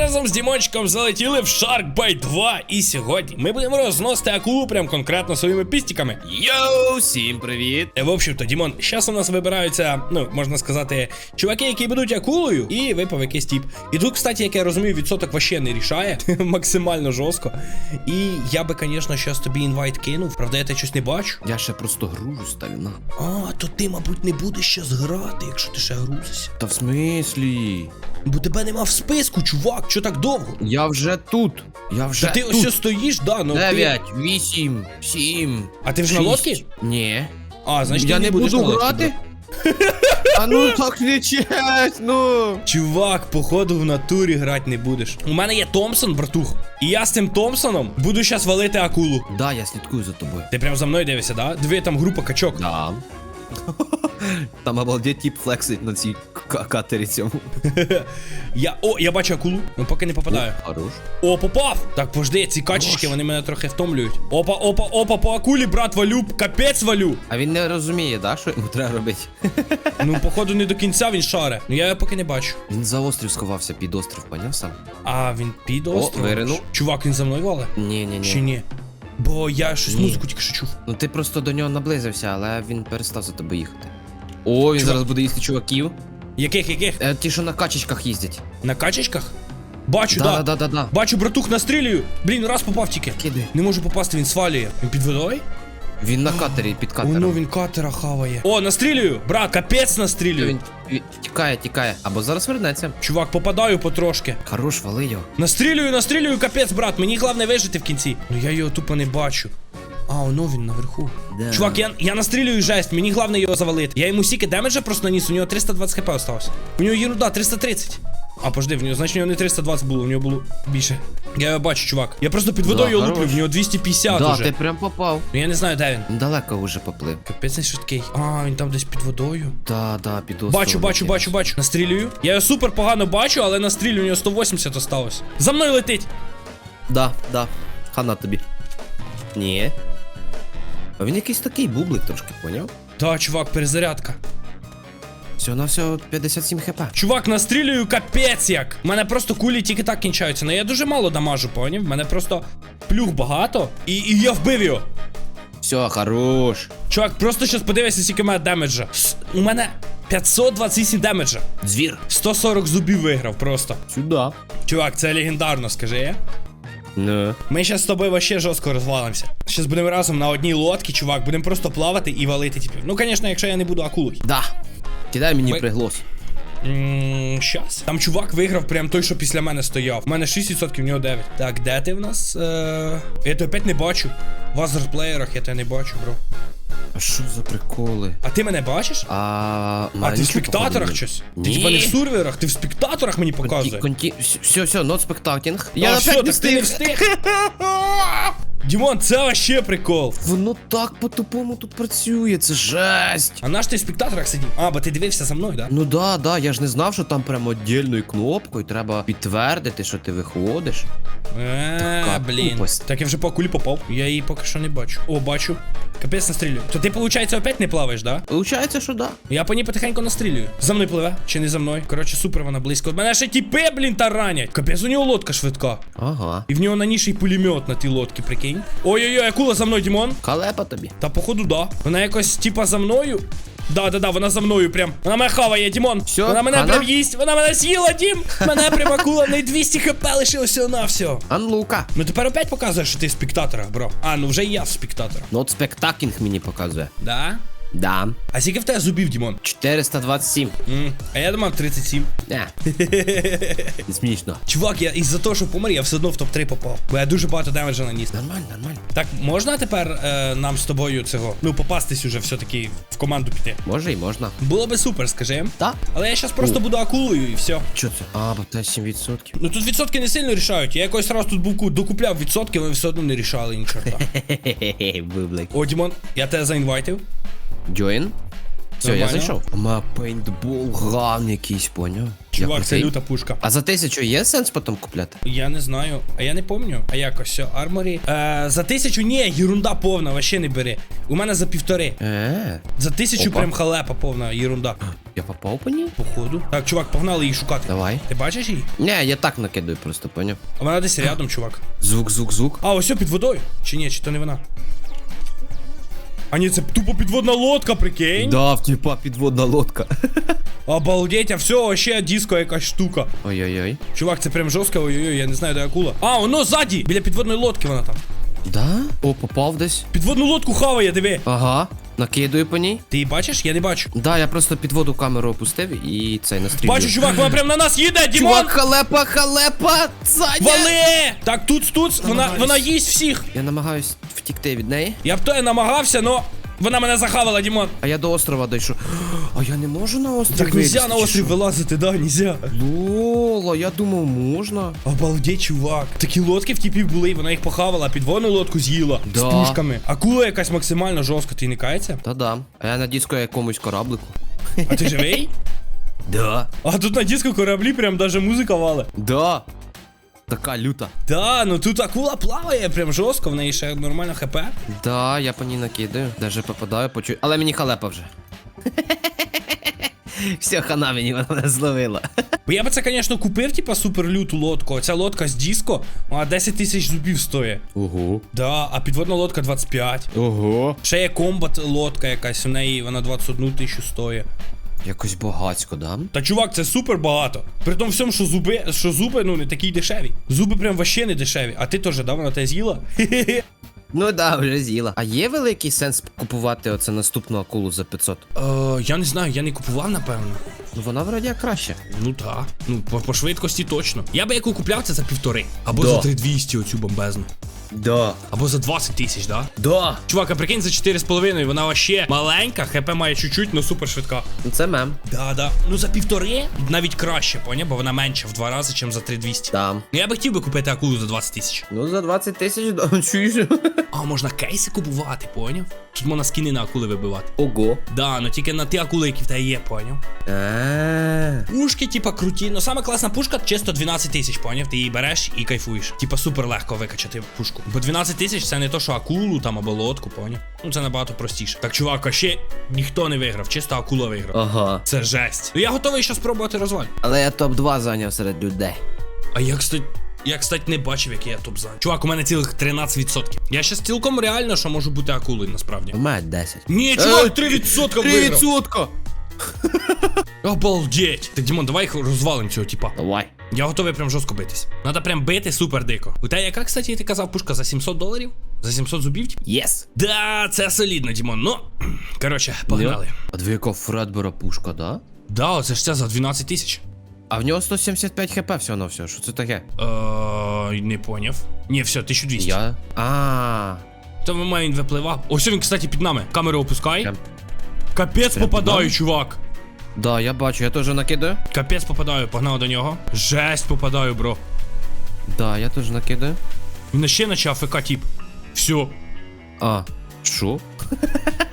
разом з Дімончиком залетіли в Sharkbite 2. І сьогодні ми будемо розносити акулу прям конкретно своїми пістиками. Йоу, всім привіт! Е, В общем-то, Дімон, зараз у нас вибираються, ну, можна сказати, чуваки, які будуть акулою, і випав якийсь тип. І тут, кстати, як я розумію, відсоток вообще не рішає. Максимально жорстко. І я би, звісно, зараз тобі інвайт кинув. Правда, я тебе щось не бачу. Я ще просто гружу ставлю. А, то ти, мабуть, не будеш щас грати, якщо ти ще грузишся. Та в смислі? Бо тебе нема в списку, чувак, що так довго? Я вже тут. Я вже Та ти тут. ось що стоїш, да, ну ти... Дев'ять, вісім, сім. А ти вже на лодці? Ні. А, значить, я ти не будеш буду на лодці, грати? А ну так не честь, ну. Чувак, походу в натурі грати не будеш. У мене є Томпсон, братух. І я з цим Томпсоном буду щас валити акулу. Да, я слідкую за тобою. Ти прям за мною дивишся, да? Диви, там група качок. Да. Там обалдеть тип флексить на цій катері цьому. Я. О, я бачу акулу, ну поки не попадаю. Хорош. О, попав! Так, пожди, ці качечки, вони мене трохи втомлюють. Опа, опа, опа, по акулі, брат, валю, капець валю. А він не розуміє, да, що йому треба робити? Ну, походу, не до кінця він шаре. Ну я його поки не бачу. Він за острів сховався під острів, поняв сам? А, він під виринув. Чувак, він за мною вале? Ні, ні, Чи ні. Бо я щось Ні. музику тільки що чув. Ну ти просто до нього наблизився, але він перестав за тобою їхати. О, він Чувак. зараз буде їсти чуваків. Яких, яких? Е, ті, що на качечках їздять. На качечках? Бачу, Да, да. да, да, да, да. Бачу, братух, настрілюю. Блін, раз попав тільки. Киди. Не можу попасти, він свалює. Він під водою? Він на катері, під О, катером. ну він катера хаває. О, настрілюю! Брат, капець настрілюю. Він, він тікає, тікає. Або зараз вернеться. Чувак, попадаю потрошки. Хорош, вали його. Настрілюю, настрілюю, капець, брат. Мені головне вижити в кінці. Ну я його тупо не бачу. А, оно він наверху. Да. Чувак, я, я настрілюю жесть, мені головне його завалити. Я йому сіки демеджа просто наніс, у нього 320 хп осталось. У нього єруда 330. А, пожди, в нього, значить, у нього не 320 було, у нього було більше. Я його бачу, чувак. Я просто під водою Да, його луплю, хорош. в нього 250 Да, уже. ти прям попав. Ну я не знаю, де він. Він далеко вже поплив. Капець не швидкий. А, він там десь під водою. Да, да, під островом. Бачу, бачу, якимось. бачу, бачу. Настрілюю. Я його супер погано бачу, але настрілюю, у нього 180 осталось. За мною летить. Да, да. Хана тобі. Ні. А він якийсь такий бублик трошки, поняв? Та, чувак, перезарядка. Всього на всього 57 хп. Чувак, настрілюю капець як. У мене просто кулі тільки так кінчаються. Ну я дуже мало дамажу, поняв? У мене просто плюх багато. І, і я вбив його. Все, хорош. Чувак, просто щас подивися, скільки мене демеджа. У мене 528 демеджа. Звір. 140 зубів виграв просто. Сюда. Чувак, це легендарно, скажи я. Не. Ми зараз з тобою вообще жорстко розвалимося. Зараз будемо разом на одній лодці, чувак, будемо просто плавати і валити типів. Ну, звісно, якщо я не буду акулою. Да. Кидай мені Ми- приглас. Ммм, щас. Там чувак виграв прям той, що після мене стояв. У мене 6%, в нього 9. Так, де ти в нас? Е... Я тебе опять не бачу. В азерплеєрах я тебе не бачу, бро. А що за приколи? А ти мене бачиш? А, А ти в спектаторах щось? Ти типа не в серверах, ти в спектаторах мені показує. Конті... Все, все, not spectating. Я все, так ти не встиг. Дімон, це вообще прикол. Воно так по-тупому тут працює, це жесть. А наш ти в спектаторах сидів? А, бо ти дивився за мною, да? Ну да, да, я ж не знав, що там прямо отдільною кнопкою треба підтвердити, що ти виходиш. Е, Така блін. тупость. Так я вже по кулі попав. Я її поки що не бачу. О, бачу. Капець настрілюю. То ти, виходить, опять не плаваєш, да? Получається, що да. Я по ній потихеньку настрілюю. За мною пливе, чи не за мною? Коротше, супер вона близько. От мене ще тіпи, блін, таранять. Капець, у нього лодка швидка. Ага. І в нього на ніший пулемет на тій лодці, прикинь. Ой-ой-ой, акула за мною, Дімон. Калепа тобі. Та походу, да. Вона якось, типа, за мною. Да, да, да, вона за мною прям. Вона мене хаває, Дімон. Все, вона мене хана? прям їсть, вона мене з'їла, Дім. Мене прям акула, не 200 хп лишилося на все. Анлука. Ну тепер опять показує, що ти в спектаторах, бро. А, ну вже і я в спектаторах. Ну от спектакінг мені показує. Да? Да. А скільки в тебе зубів, Дімон? 427. М, А я думав 37. Не. Не смішно. Чувак, я із-за того, що помер, я все одно в топ-3 попав. Бо я дуже багато демеджа наніс. Нормально, нормально. Так, можна тепер е, нам з тобою цього, ну, попастись уже все-таки в команду піти? Може і можна. Було би супер, скажи. Так? Але я зараз просто буду акулою і все. Що це? А, бо те 7%. Ну тут відсотки не сильно рішають. Я якось раз тут був ку- докупляв відсотки, але все одно не рішали ні чорта. Хе-хе-хе, бублик. О, Дімон, я тебе заінвайтив. Join? Все, я Нормально? зайшов. Ма пейнтбол ган якийсь, поняв? Чувак, це люта пушка. А за тисячу є сенс потім купляти? Я не знаю, а я не помню. А якось все, арморі. Е, за тисячу ні, єрунда повна, вообще не бери. У мене за півтори. Е, За тисячу Опа. прям халепа повна єрунда. я попав по ній? Походу. Так, чувак, погнали її шукати. Давай. Ти бачиш її? Не, я так накидаю просто, поняв? А вона десь рядом, чувак. Звук, звук, звук. А, ось під водою. Чи ні, чи то не вона? А ні, це тупо підводна лодка, прикинь. Да, в типа підводна лодка. Обалдеть, а все, ще диско якась штука. Ой-ой-ой. Чувак, це прям жорстко, ой-ой-ой, я не знаю, де акула. А, воно ззаді, біля підводної лодки вона там. Да? О, попав десь. Підводну лодку хаває, диви. Ага. Накидаю по ній. Ти її бачиш? Я не бачу. Да, я просто під воду камеру опустив і цей настрілюю. Бачу, чувак, вона прям на нас їде, Дімон! Чувак, халепа, халепа! Саня! Вали! Так, тут, тут, вона, Намагаюсь. вона їсть всіх. Я намагаюсь втікти від неї, Я б то я намагався, но вона мене захавала, Дімон. а я до острова дійшов. А я не можу на острів Так вилізти, нельзя на чи острів що? вилазити, да, нельзя. Лола, я думав, можна. Обалдеть, чувак. Такі лодки в типів були, вона їх похавала, а підводну лодку з'їла. З пушками. Акула якась максимально жорстка, ти не кається? Та да. А я на диско якомусь кораблику. А ти живий? Да. А тут на диску кораблі прям даже музика вале. Да. Така люта. Да, ну тут акула плаває прям жорстко, в неї ще нормально хп. Да, я по ній накидаю. Даже попадаю, почую. Але мені халепа вже. Все, хана мені вона зловила. Бо я би це, звісно, купив, типа суперлюту лодку. Ця лодка з диско, вона 10 тисяч зубів стоїть. Ого. Да, а підводна лодка 25. Ого. Ще є комбат лодка якась, у неї вона 21 тисячу стоїть. Якось багацько, да? Та чувак, це супер багато. При тому всьому, що зуби, що зуби, ну не такі дешеві. Зуби прям вообще не дешеві. А ти теж, да, вона тебе з'їла? Ну да, вже з'їла. А є великий сенс купувати оце наступну акулу за 500? Е, я не знаю, я не купував, напевно. Ну вона вроді як краще. Ну так. Ну, по, по швидкості точно. Я би яку купляв це за півтори. Або Да. за 3200 оцю бомбезну. Да. Або за 20 тисяч, да? Да. Чувак, а прикинь, за 4,5 вона вообще маленька, хп має чуть-чуть, но супер швидка. Ну це мем. Да, да. Ну за півтори навіть краще, поня, бо вона менша в два рази, ніж за 3200. Да. Ну я би хотів би купити акулу за 20 тисяч. Ну за 20 тисяч да, чуєш. А можна кейси купувати, поняв? Тут можна скини на акули вибивати. Ого. Да, ну тільки на ті акули, які в тебе є, поняв? Е. Пушки, типа, круті. Ну сама класна пушка чисто 12 тисяч, поняв? Ти її береш і кайфуєш. Типа супер легко викачати пушку. Бо 12 тисяч це не то, що акулу там або лодку, поняв? Ну це набагато простіше. Так, чувак, а ще ніхто не виграв, чисто акула виграв. Ага. Це жесть. Ну я готовий ще спробувати розваль. Але я топ-2 зайняв серед людей. А я, кстати, я, кстати, не бачив, який я топ за. Чувак, у мене цілих 13%. Я ще цілком реально, що можу бути акулою, насправді. У мене 10. Ні, чувак, 3% виграв. 3%! Обалдеть. Так, Дімон, давай їх розвалим цього типа. Давай. Я готовий прям жорстко битись. Надо прям бити супер дико. У тебе яка, кстати, ти казав, пушка за 700 доларів? За 700 зубів? Єс! Да, це солідно, Дімон. Ну, коротше, погнали. А дві яка Фредбера пушка, да? Да, оце ж це за 12 тисяч. А в нього 175 хп всього на все. Що це таке? Е, не поняв. Ні, все, 1200. Я. А. То ми він випливав. Ось він, кстати, під нами. Камеру опускай. Прям- Капець прям попадаю, нами? чувак. Да, я бачу, я теж накидаю. Капець попадаю, погнав до нього. Жесть попадаю, бро. Да, я теж накидаю. Він ще наче АФК тип. Все. А. Що?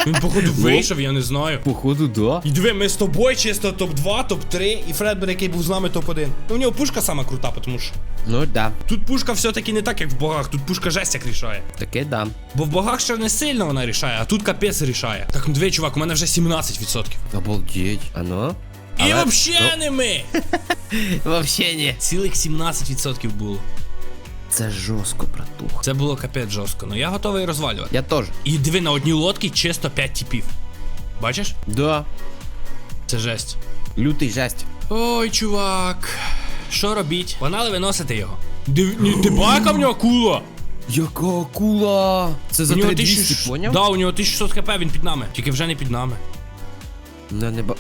Він, походу, вийшов, я не знаю. Походу, да. І диви, ми з тобою чисто топ-2, топ-3, і Фредбер, який був з нами топ-1. Ну, у нього пушка сама крута, тому що. Ну да. Тут пушка все-таки не так, як в богах, тут пушка жесть як рішає. Таке да. Бо в богах ще не сильно вона рішає, а тут капець рішає. Так, ну диви, чувак, у мене вже 17%. Обалдеть. А ну? І Але- взагалі не ми! Вообще ні. Цілих 17% було. Це жорстко, братуха. Це було капець жорстко, ну я готовий розвалювати. Я теж. І диви, на одній лодці чисто 5 типів. Бачиш? Да. Це жесть. Лютий жесть. Ой, чувак. Що робіть? Погнали виносити його. Див... Ні, ти бака в нього кула? Яка акула? Це за у нього 3200, 1000 поняв? Да, у нього 1600 хп, він під нами. Тільки вже не під нами. Не, не ба...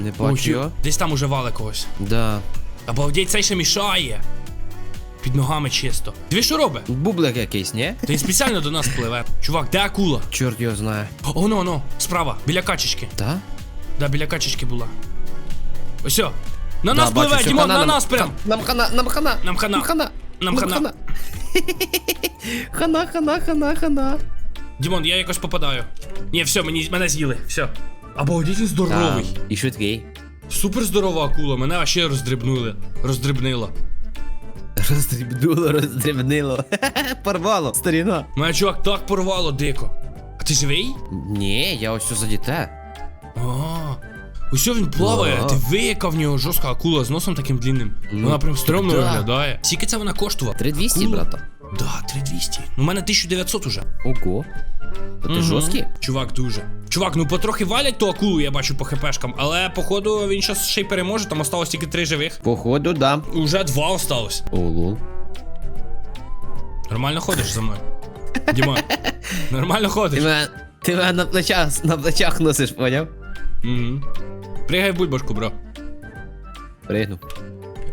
Не бачу його. Десь там уже вали когось. Да. Обалдеть, цей ще мішає. Під ногами чисто. Дві що робить? Бублик якийсь, ні? Та він спеціально до нас пливе. Чувак, де акула? Чорт його знає. Оно, оно, справа, біля качечки. Та? Да, біля качечки була. Ось. о. На нас бачу, пливе, всё, Дімон, хана на нам- нас прям. Нам хана, нам хана. Нам хана. Нам хана. Нам хана. Хана, хана, хана, хана. Дімон, я якось попадаю. Ні, все, мені, мене з'їли. Все. Обалдіть, він здоровий. Там. І швидкий. Супер здорова акула, мене ще роздрібнули. Роздрібнила. Роздрібнуло, роздрібнило. Порвало, старіна. Мене чувак так порвало дико. А ти живий? Ні, я ось за дітей. А. Усьо він плаває, ти вияка в нього жорстка акула з носом таким длинним. Ну, вона прям стрьомно да. виглядає. Скільки це вона коштувала? 3200, брата. Да, 3200. Ну, у мене 1900 уже. Ого. То ти Мгм. жорсткий? Чувак, дуже. Чувак, ну потрохи валять ту акулу, я бачу по хпшкам, але походу він щас ще й переможе, там осталось тільки три живих. Походу, да. Уже два осталось. О, лол. Нормально ходиш за мною. Діма, нормально Ти ходиш. мене, ти мене на плечах, на плечах носиш, поняв? Угу. Пригай в бульбашку, бро. Пригну.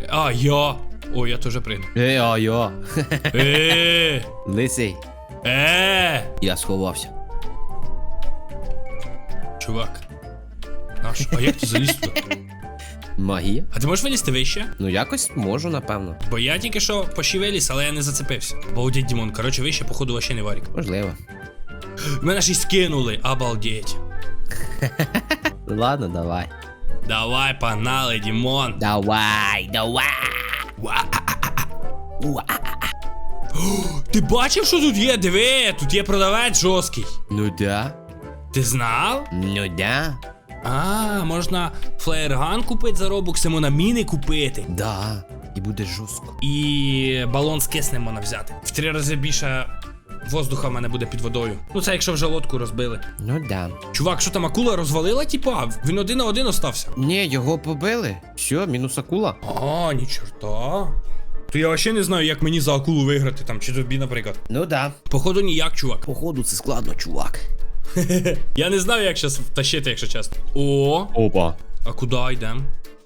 А, я. О, я теж пригну. Ей, а я. Е, Лисий. Е, Я сховався. чувак. Наш, а як ти заліз туди? Магія? А ти можеш вилізти вище? Ну якось можу, напевно. Бо я тільки що почти але я не зацепився. Обалдеть, Дімон. Коротше, вище, походу, вообще не варік. Можливо. Мене ж і скинули, обалдеть. Ладно, давай. Давай, погнали, Дімон. Давай, давай. Ти бачив, що тут є? Диви, тут є продавець жорсткий. Ну да. Ти знав? Ну да. А, можна флеєрган купити за робокси, міни купити. Да. І буде жорстко. І балон з киснем можна взяти. В три рази більше воздуха в мене буде під водою. Ну це якщо вже лодку розбили. Ну да. Чувак, що там акула розвалила, типа? Він один на один остався. Ні, його побили. Все, мінус акула. А, ні чорта. То я ще не знаю, як мені за акулу виграти там, чи тобі, наприклад. Ну да. Походу ніяк, чувак. Походу, це складно, чувак. Я не знаю, як зараз втащити, якщо чесно. О, Опа. а куди йдемо?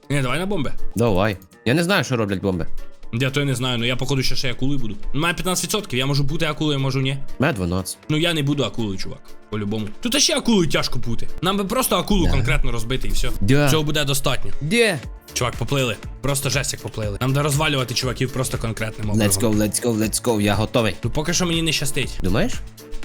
Ні, давай на бомби. Давай. Я не знаю, що роблять бомби. Я то я не знаю, ну я походу ще ще акулою буду. У мене 15%, я можу бути акулою, можу ні. Мене 12. Ну я не буду акулою, чувак. По-любому. Тут ще акулою тяжко бути. Нам би просто акулу Да. конкретно розбити і все. Да. Цього буде достатньо. Де? Чувак, поплили. Просто жесть як поплили. Нам де розвалювати чуваків просто конкретним образом. Let's go, let's go, let's go, я готовий. Ну поки що мені не щастить. Думаєш?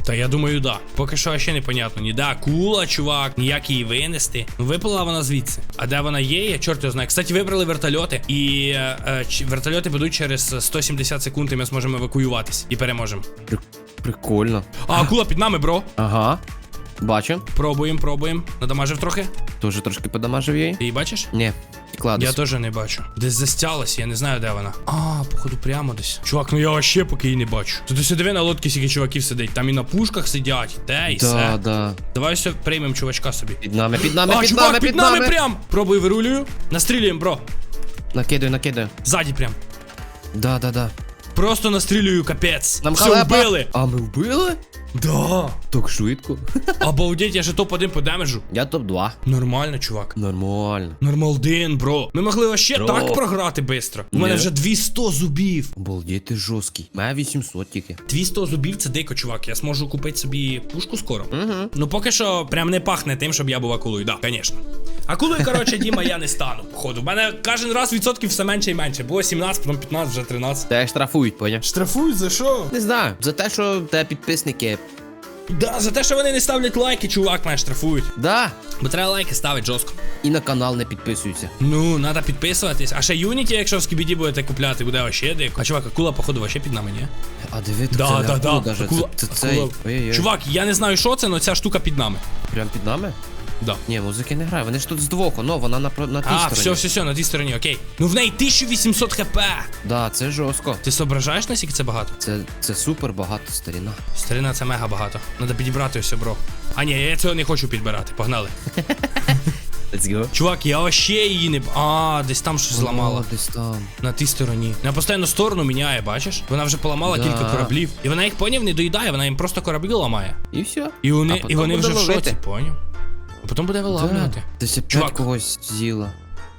Та я думаю, да. Поки що ще непонятно. Ні де акула, чувак, ніяк її винести. Ну виплила вона звідси. А де вона є, я чорт його знаю. Кстати, вибрали вертольоти. І е, е, ч- вертольоти будуть через 170 секунд, і ми зможемо евакуюватись і переможемо. Прикольно. А акула під нами, бро. Ага. Бачу. Пробуємо, пробуємо. Надамажив трохи. Тоже трошки подамажив її. Ти її бачиш? Ні. Кладус. Я теж не бачу. Десь застялась, я не знаю, де вона. А, походу, прямо десь. Чувак, ну я вообще поки її не бачу. Тут диви на лодці скільки чуваків сидить. Там і на пушках сидять, і те, і Да, все. да. Давай все приймемо чувачка собі. Під нами, під нами, а, під чувак, нами, під нами прям! Пробуй вирулюю. Настрілюємо, бро. Накидаю, накидаю. Ззаді прям. Да, да, да. Просто настрілюю, капець. Нам все халепа. вбили. А ми вбили? Да. Так швидко. Обалдеть, я же топ-1 по демеджу. Я топ-2. Нормально, чувак. Нормально. Нормалдин, бро. Ми могли вообще Бро. так програти бистро. У мене вже 200 зубів. Обалдеть, ти жорсткий. Має 800 тільки. 200 зубів це дико, чувак. Я зможу купити собі пушку скоро. Угу. Ну поки що прям не пахне тим, щоб я був акулою, да, звісно. Акулою, коротше, Діма, я не стану, походу. У мене кожен раз відсотків все менше і менше. Було 17, потім 15, вже 13. Те штрафують, поняв? Штрафують за що? Не знаю. За те, що те підписники. Да, за те, що вони не ставлять лайки, чувак, мене штрафують. Да. Бо треба лайки ставити жорстко. І на канал не підписуються. Ну, треба підписуватись. А ще Юніті, якщо в скібіді будете купляти, буде вообще дико. А чувак, акула, походу, вообще під нами, ні? А диви, тут Да, це не да, акула да. даже. Акула, Це, це акула. Ой-ой-ой. Чувак, я не знаю, що це, але ця штука під нами. Прям під нами? Да. Ні, музики не грає. Вони ж тут здвох, но вона на, на тій А, стороні. все, все, все, на тій стороні, окей. Ну в неї 1800 хп. Да, це жорстко. Ти соображаєш, наскільки це багато? Це, це супер багато старіна. Старина це мега багато. Надо підібрати все, бро. А ні, я цього не хочу підбирати. Погнали. Let's go. Чувак, я вообще її не. А, десь там щось зламала. Десь там. На тій стороні. Вона постійно сторону міняє, бачиш? Вона вже поламала Да. кілька кораблів. І вона їх поняв не доїдає, вона їм просто кораблі ламає. І все. І вони, А і потім вони буде вже в ловити. шоці, поняв? А потім буде вилавлювати. Опять Чувак. когось з'їла.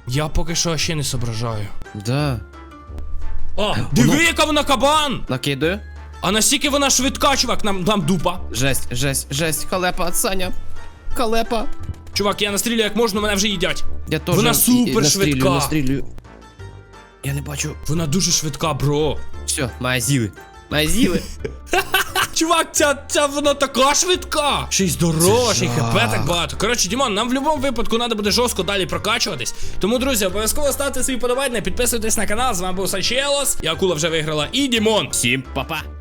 Я поки що ще не соображаю. Да. А, диви, яка вона кабан! Накидаю. А настільки вона швидка, чувак, нам, нам дупа. Жесть, жесть, жесть. Халепа, Саня. Халепа. Чувак, я настрілю як можна, мене вже їдять. Я теж Вона супер швидка. Настрілюю. Я не бачу. Вона дуже швидка, бро. Все, має зіли. Чувак, ця, ця вона така швидка. Ще й здорова, ще хп так багато. Коротше, Дімон, нам в будь-якому випадку треба буде жорстко далі прокачуватись. Тому, друзі, обов'язково ставте свої подобання, підписуйтесь на канал. З вами був Санчелос. Я акула вже виграла. І Дімон. Всім па-па.